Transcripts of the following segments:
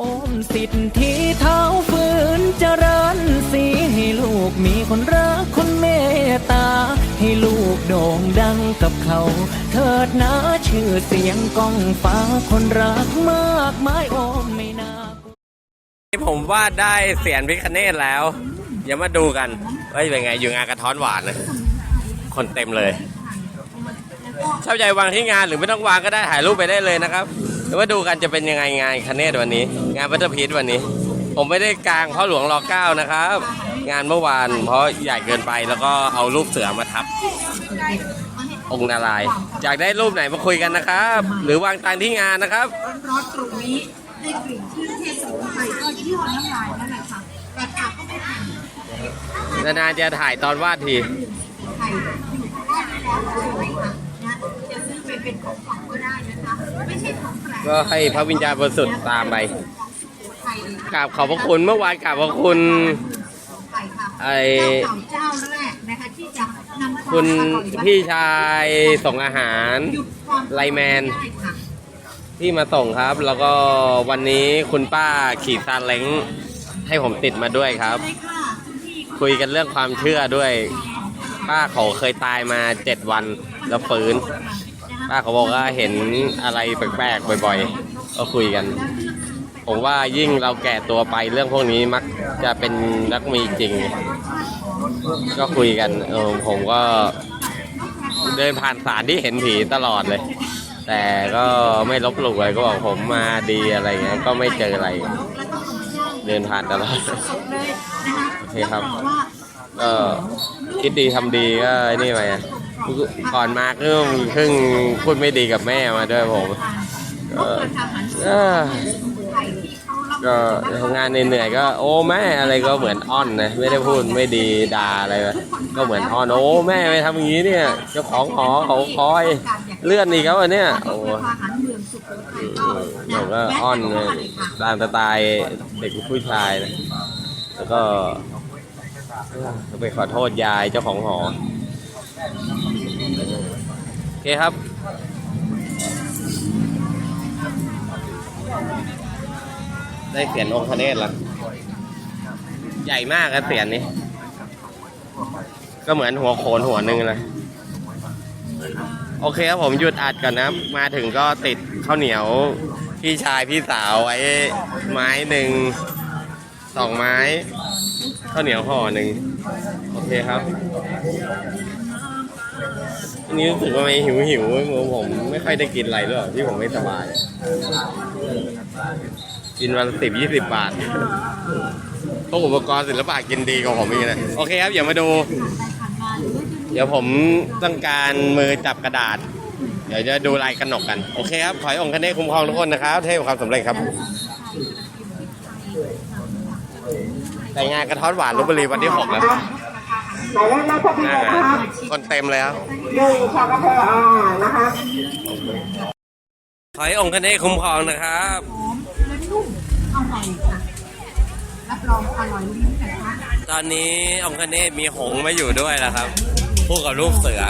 อมสิทธิเท้าฝืนเจริญสีให้ลูกมีคนรักคนเมตตา ให้ลูกโด่งดังกับเขา เถิดนะชื่อเสียงก้องฟ้าคนรักมากมายโอมไม่นาผมวาดได้เสียนพิคเนตแล้วเดี๋ยวมาดูกันว่าเป็นไงอยู่งานกระท้อนหวานนะคนเต็มเลย ชอบใจวางที่งานหรือไม่ต้องวางก็ได้ถ่ายรูปไปได้เลยนะครับ เดี๋ยวมาดูกันจะเป็นยังไงงานคเนตวันนี้ งานวัตถุพีชวันนี้ ผมไม่ได้กลางเพราะหลวงรอเก้านะครับ งานเมื่อวานเพราะใหญ่เกินไปแล้วก็เอารูปเสือมาทับ องค์นารายณ์อยากได้รูปไหนมาคุยกันนะครับ หรือวางตังที่งานนะครับ ร้อนๆตรงนี้ได้กลิ่นเครื่องเทศสมุนไพรก็ยี่ห้อน้ำลายนั่นแหละค่ะราคาก็ไม่แพงนานๆจะถ่ายตอนวาดที ไทยอยู่ก็แล้วเลยค่ะนะจะซื้อไปเป็นของขวัญก็ได้นะคะ ไม่ใช่ของแปล ก็ให้พระวิญญาณบริสุทธิ์ตามไปไทยเลยกราบขอบพระคุณเมื่อวานกราบขอบคุณไทยค่ะไอ้เจ้าแม่คุณพี่ชายส่งอาหารไลแมน ที่มาส่งครับ แล้วก็วันนี้คุณป้าขี่ซาเล้งให้ผมติดมาด้วยครับได้ค่ะคุณพี่คุยกันเรื่องความเชื่อด้วย ป้าเขาเคยตายมาเจ็ดวันแล้วฟื้น ป้าเขาบอกว่าเห็นอะไรแปลกๆบ่อยๆ ก็คุยกัน ผมว่ายิ่งเราแก่ตัวไปเรื่องพวกนี้มักจะเป็นนักมีจริง ก็คุยกัน เออผมก็เดินผ่านสารที่เห็นผีตลอดเลย แต่ก็ไม่ลบหลู่เลยก็บอกผมมาดีอะไรเงี้ยก็ไม่เจออะไร เดินผ่านตลอดโอเคครับรับรองว่าก็คิดดีทำดีก็ไอ้นี่ไป ก่อนมาก็เพิ่งพูดไม่ดีกับแม่มาด้วยผมพบกับทหารสเออมุนไพรที่เขารับก็ทำงานเหนื่อยๆก็โอ้แม่อะไรก็เหมือนอ้อนนะไม่ได้พูดไม่ดีด่าอะไรวะก็เหมือนอ้อนโอ้แม่ไปทำอย่างนี้เนี่ยเจ้าของหอเขาคอยเลื่อนอีกแล้วอะเนี่ยโอ้ทหารเมืองสุโขทัยก็ผมก็อ้อนเลยตามสไตล์เด็กผู้ชายนะแล้วก็ไปขอโทษยายเจ้าของหอโอ เคครับ ได้เสียนองค์พระเนตรละใหญ่มากอะเสียนนี้ ก็เหมือนหัวโขนหัวหนึ่งเลยโอเคครับผมหยุดอัดก่อนนะมาถึงก็ติดข้าวเหนียวพี่ชายพี่สาวไว้ไม้หนึ่งสองไม้ข้าวเหนียวห่อหนึ่งโอเคครับ นนี้รู้สึกว่าไม่หิวหิวๆผมไม่ค่อยได้กินอะไรด้วยที่ผมไม่สบาย กินวันสิบยี่สิบบาทพวกอุปกรณ์ศิลปะกินดีกว่าผมอีกนะโอเคครับอย่ามาดู เดี๋ยวผมต้องการมือจับกระดาษ เดี๋ยวจะดูลายกระหนกกัน โอเคครับขอให้องค์คเนศคุ้มครองทุกคนนะครับ เทพความสำเร็จครับแต่งานกระท้อนหวานลบบุรีวันที่หกแล้ว หมายเลขไม่ทะเบียนนะครับคนเต็มเลยครับหนึ่งชาวกาแฟอ่านะคะขอให้องค์คเนศคุ้มครองนะครับหอมและนุ่มอร่อยค่ะรับรองอร่อยลิ้นนะคะตอนนี้องค์คเนศมีหงส์มาอยู่ด้วยแล้วครับคู่กับรูปเสือ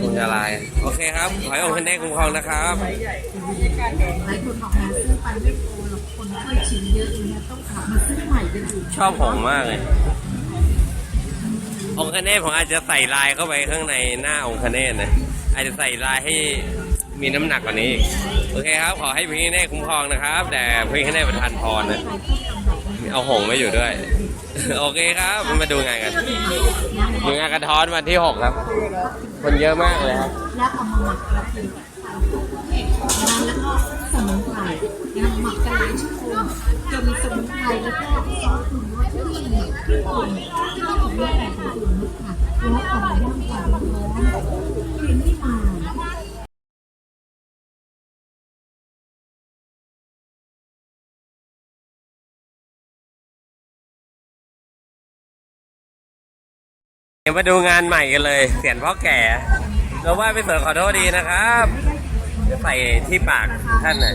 คุณอะไรโอเคครับขอให้องค์คเนศคุ้มครองนะครับหลายคนบอกมาซื้อไปไม่พอหรอกคนเคยชิมเยอะเลยนะต้องกลับมาซื้อใหม่กันอีกชอบหงส์มากเลย องค์คเนศผมอาจจะใส่ลายเข้าไปข้างในหน้าองค์คเนศนะอาจจะใส่ลายให้มีน้ำหนักกว่านี้อีกโอเคครับ ขอให้พี่คเนศคุ้มครองนะครับ แต่พี่คเนศประทานพรนะเอาหงส์มาอยู่ด้วย โอเคครับมาดูงานกันดูงานกระท้อนวันที่หกครับ คนเยอะมากเลยครับ แล้วเอามาหมักก็สมุ นะหมักกันหลายชั่วโมงจนสมุนไพรแล้วก็ซอสปรุงรสเครื่องเนี่ยเครื่องปรุงที่ต้องของแม่แต่ของคุณค่ะแล้วเอามาย่างความร้อนกลิ่นที่มาเดี๋ยวมาดูงานใหม่กันเลยเสียนพ่อแก่เราว่าไปเสิร์ขอโทษดีนะครับจะใส่ที่ปากท่านหน่อย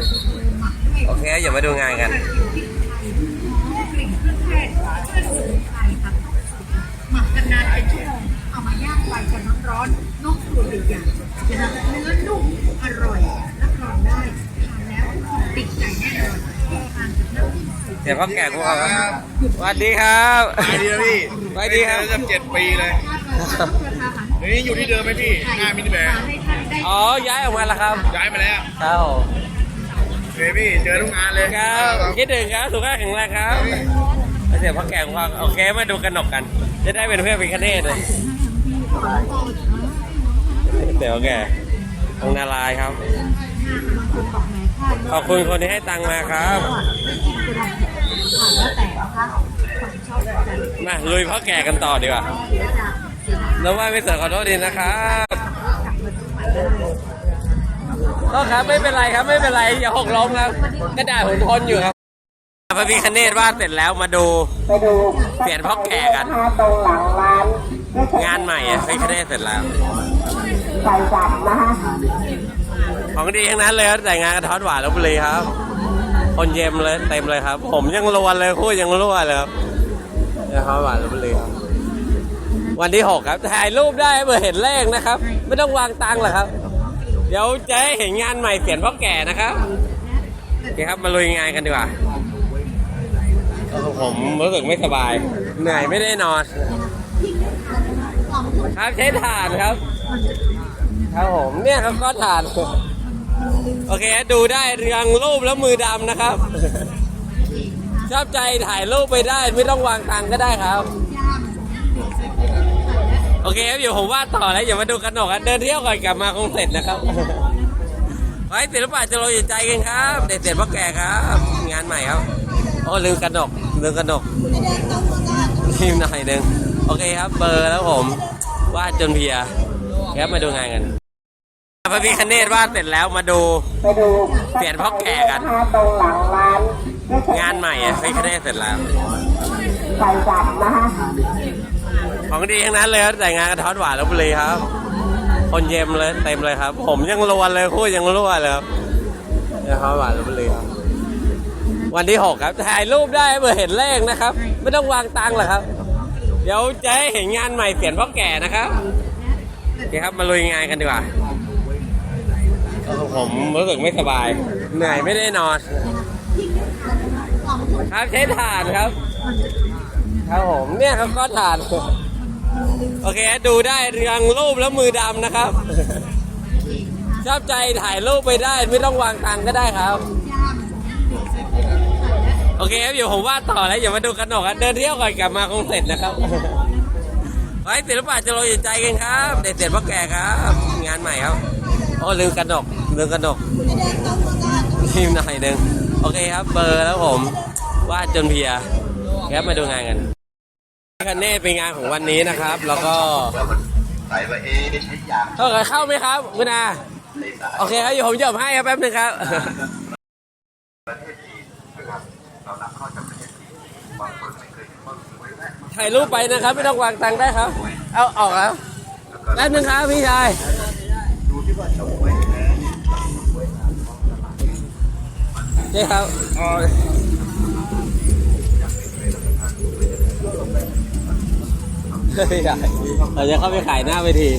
โอเคอย่ามาดูงานกันกลิ่นเครื่องเทศเครื่องสมุนไพรค่ะหมักกันนานเป็นชั่วโมงเอามาย่างไฟกันร้อนๆนอกตัวใหญ่ๆนะคะเนื้อนุ่มอร่อยรับรองได้ทานแล้วติดใจแน่นอนเสียงพ่อแก่พวกเราครับสวัสดีครับไปดีนะพี่ไปดีครับเกือบเจ็ดปีเลยเดี๋ยวนี้อยู่ที่เดิมไหมพี่หน้ามินิแบร์อ๋อย้ายออกมาแล้วครับย้ายมาแล้วครับ เฮ้ยพี่เจอทุกงานเลยครับคิดถึงครับสุขภาพแข็งแรงครับเสียงพ่อแก่พวกเราโอเคมาดูกันหนกกัน จะได้เป็นเพื่อนเป็นคเนตเลยเดี๋ยวแกองค์นารายณ์ครับ ขอบคุณคนที่ให้ตังค์มาครับมาลุยพ่อแก่กันต่อดีกว่าแล้วว่าไม่เสือขอโทษดีนะครับ ก็ครับไม่เป็นไรครับไม่เป็นไรอย่าหกล้มครับกระดาษผมทนอยู่ครับพระพิคเนตวาดเสร็จแล้วมาดูไปดูเปลี่ยนพ่อแก่กัน ตรงหลังร้านงานใหม่อะพระพิคเนตเสร็จแล้วใส่จับนะคะของดีทั้งนั้นเลยครับแต่งานกระท้อนหวานลบบุรีครับ คนเย็มเลยเต็มเลยครับ ผมยังรวนเลยคู่ยังรั่วเลยครับกระท้อนหวานลบบุรีครับวันที่หกครับถ่ายรูปได้เมื่อเห็นเลขนะครับ ไม่ต้องวางตังค์หรอกครับ เดี๋ยวจะเห็นงานใหม่เสียนพ่อแก่นะครับโอเคครับมาลุยงานกันดีกว่า ผมรู้สึกไม่สบาย เหนื่อยไม่ได้นอน ครับใช้ถ่านครับ ครับผมเนี่ยครับก็ถ่าน โอเคดูได้เรียงรูปแล้วมือดำนะครับ ชอบใจถ่ายรูปไปได้ไม่ต้องวางตังก็ได้ครับ โอเคครับเดี๋ยวผมวาดต่อแล้วอย่ามาดูกันหนกกันเดินเที่ยวก่อนกลับมาคงเสร็จนะครับไว้ศิลปะจะรยอยู่ใจกันครับเด็ดเสร็จพ่อแก่ครับ งานใหม่ครับโอ้ลืมกระหนกลืมกระหนกทีมหน่อยหนึ่งโอเคครับ เบอร์แล้วผมวาดจนเพียครับมาดูงานกันพระพิคเนตวาดเสร็จแล้วมาดูไปดูเปลี่ยนพ่อแก่กันตรงหลังร้านงานใหม่อะพระพิคเนตเสร็จแล้วใส่จับนะคะ ของดีทั้งนั้นเลยครับแต่งงานกระท้อนหวานลบบุรีครับ คนเย็มเลยเต็มเลยครับ ผมยังรวนเลยคู่ยังรั่วเลยครับกระท้อนหวานลบบุรีครับ วันที่หกครับถ่ายรูปได้เมื่อเห็นเลขนะครับ ไม่ต้องวางตังค์หรอกครับ เดี๋ยวจะให้เห็นงานใหม่เสียนพ่อแก่นะครับโอเคครับมาลุยงานกันดีกว่าผมรู้สึกไม่สบาย เหนื่อยไม่ได้นอน ครับใช้ถ่านครับ ครับผมเนี่ยครับก็ถ่าน โอเค ดูได้เรียงรูปแล้วมือดำนะครับ ชอบใจถ่ายรูปไปได้ ไม่ต้องวางตังก็ได้ครับ โอเคครับเดี๋ยวผมวาดต่อแล้วอย่ามาดูกันหนกกันเดินเที่ยวก่อนกลับมาคงเสร็จนะครับไว้ศิลปะจะรยอยู่ใจกันครับเด็ดเสร็จพ่อแก่ครับ งานใหม่ครับโอ้ลืมกระหนกลืมกระหนกทีมหน่อยหนึ่งโอเคครับเบอร์แล้วผมวาดจนเพีย ครับมาดูงานกัน คันเน่เป็นงานของวันนี้นะครับ แล้วก็ใส่ว่าเอ๊ใช้ยางเข้ากันเข้าไหมครับคุณอาโอเคครับเดี๋ยวผมจะให้ครับแป๊บหนึงครับถ่ายรูปไปนะครับ ไม่ต้องวางตังค์ได้ครับ เอาออกแล้วแป๊บหนึงครับพี่ชายนี่ครับ ไม่ได้เราจะเข้าไปขายหน้าเวที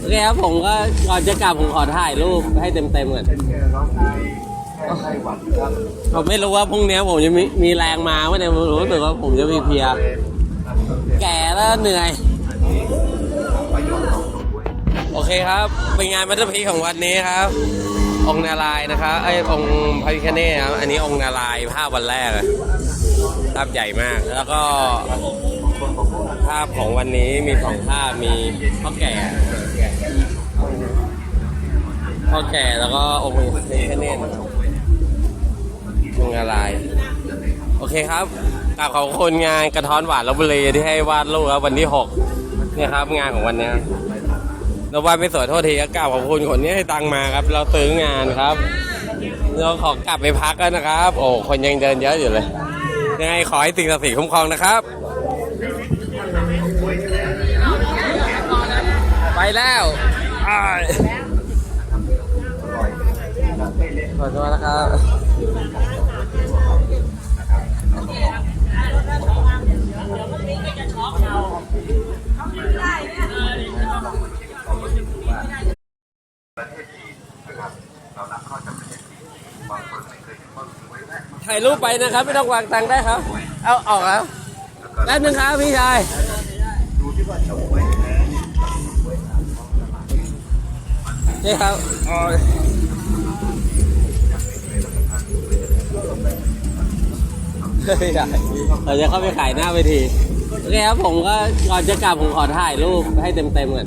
โอเคครับผมก็ก่อนจะกลับผมขอถ่ายรูปให้เต็มๆก่อนผมไม่รู้ว่าพรุ่งนี้ผมจะมีมีแรงมาเมื่อไหร่ผมรู้สึกว่าผมจะมีเพีย แก่แล้วเหนื่อย โอเคครับ เป็นงานมัตพีของวันนี้ครับ องนารายนะครับไอ้องพระพิฆเนศครับ อันนี้องนารายภาพวันแรกภาพใหญ่มาก แล้วก็ ภาพของวันนี้มีสองภาพมีพ่อแก่พ่อแก่แล้วก็องค์พระพิฆเนศองค์นารโอเคครับกราบขอบคุณงานกระท้อนหวานลบบุรีที่ให้วาดรูปครับวันที่หกเนี่ยครับ งานของวันนี้เราวาดไม่สวยโทษทีครับกราบขอบคุณคนนี้ให้ตังมาครับ เราซื้องานครับเราขอกลับไปพักกันนะครับ โอ้คนยังเดินเยอะอยู่เลยยังไงขอให้สิ่งศักดิ์สิทธิ์คุ้มครองนะครับ ไปแล้วอ้ายขอโทษนะครับถ่ายรูปไปนะครับ ไม่ต้องวางตังค์ได้ครับ เอาออกแล้วแป๊บนึงครับพี่ชาย นี่ครับอ๋อไม่ได้เราจะเข้าไปขายหน้าเวทีโอเคครับผมก็ก่อนจะกลับผมขอถ่ายรูปให้เต็มๆก่อน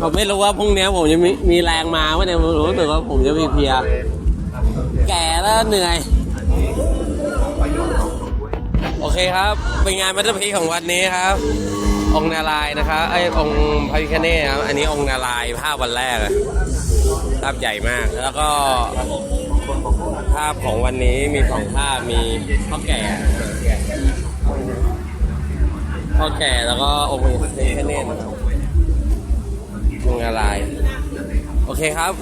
ผมไม่รู้ว่าพรุ่งนี้ผมจะมีมีแรงมาว่าเนี่ยผมรู้สึกว่าผมจะมีเพีย แก่แล้วเหนื่อย โอเคครับ เป็นงานมัตเตอร์พีของวันนี้ครับ องค์นารายณ์นะครับไอ้ยองค์พระพิฆเนศครับอันนี้องค์นารายณ์ภาพวันแรกอะภาพใหญ่มาก แล้วก็ภาพของวันนี้มีสองภาพมีพ่อแก่พ่อแก่แล้วก็องค์พระพิฆเนศองค์นารายณ์โอเคครับ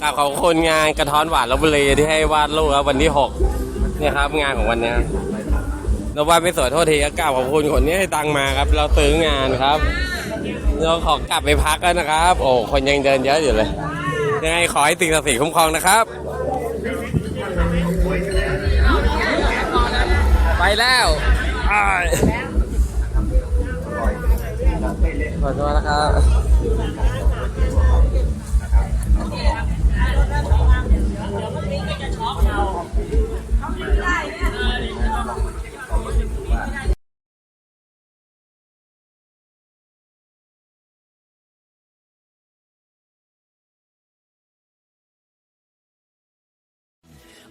กราบขอบคุณงานกระท้อนหวานลบบุรีที่ให้วาดรูปครับวันที่หกเนี่ยครับงานของวันเนี้ย เราว่าไม่สวยโทษทีก็กราบขอบคุณคนนี้ให้ตังมาครับ เราซื้องานครับ เราขอกลับไปพักแล้วนะครับ โอ้คนยังเดินเยอะอยู่เลย ยังไงขอให้สิ่งศักดิ์สิทธิ์คุ้มครองนะครับ ไปแล้วอ้ายขอโทษนะครับ